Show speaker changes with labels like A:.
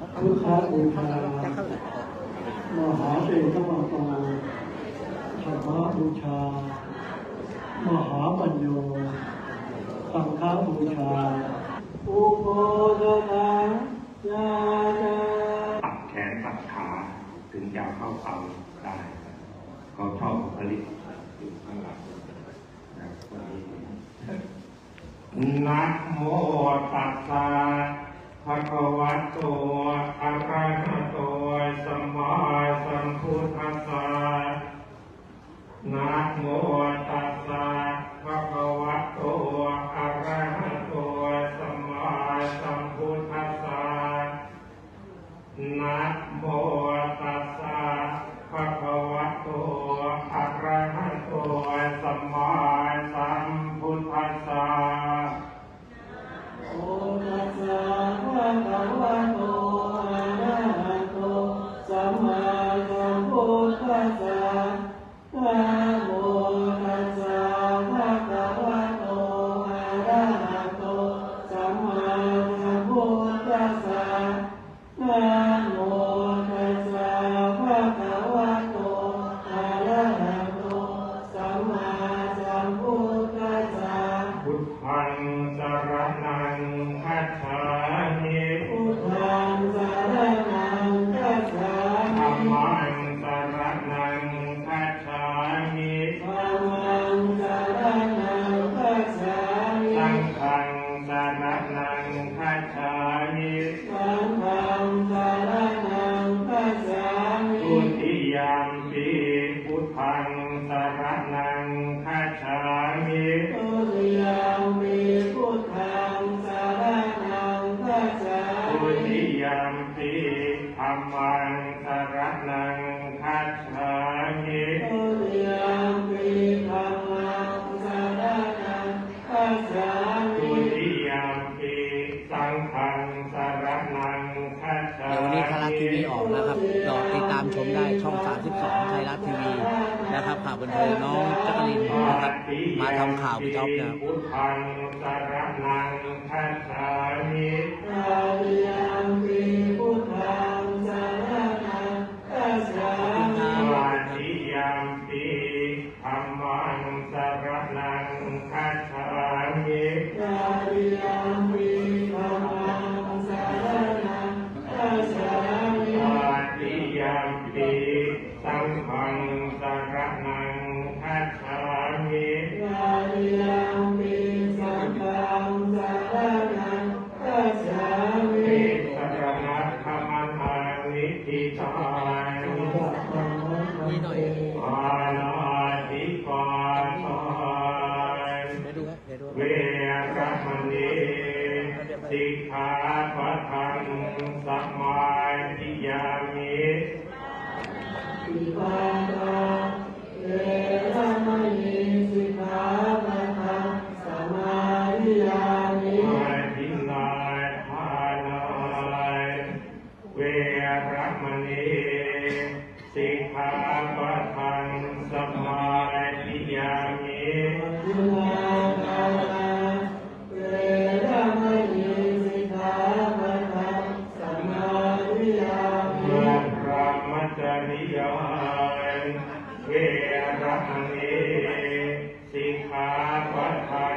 A: พุทธบูชา
B: จะเข้า
A: มหาเตชะวะโตธรรมบูชา มหาปัญโยสังฆบูชา อุโบสถายาจา
C: ตัดแขนตัดขาถึงจะเข้าเตาได้เขาชอบผลิตอยู่ข้างหลังนะวันนี้นะโมตัสสะ ภะคะวะโตอะระหะโตสัมมาสัมพุทธัสสะนะโมตัสสะภะคะวะโตอะระหะโตสัมมาสัมพุทธัสสะนะโม พุทธั
A: ติ
C: ยามปีพุทธังสรนังคัจฉามิ
A: ตุติยามปีพุทธังสารนังคัจฉา
C: ทุ
A: มิ
C: ติยามปีธรรมัง
B: เดี๋ยววันนี้ไทยรัฐทีวีออกนะครับรอติดตามชมได้ช่อง 32 ไทยรัฐทีวีนะครับข่าวบันเทิงน้องจักรินนะครับมาทำข่าวพี่จ๊อบนะครับ
C: พุทธังสรณังคัจฉามิา
A: นิ
C: ทิ
A: ตานนี่
B: หน่อย
C: อาลาธิปาทาน
B: เวดูครับเดี๋ยวดู
C: เวรมณีสิกขาปัทังสมาธิยามิ
A: เวรมณีสิกขาปะทังสมา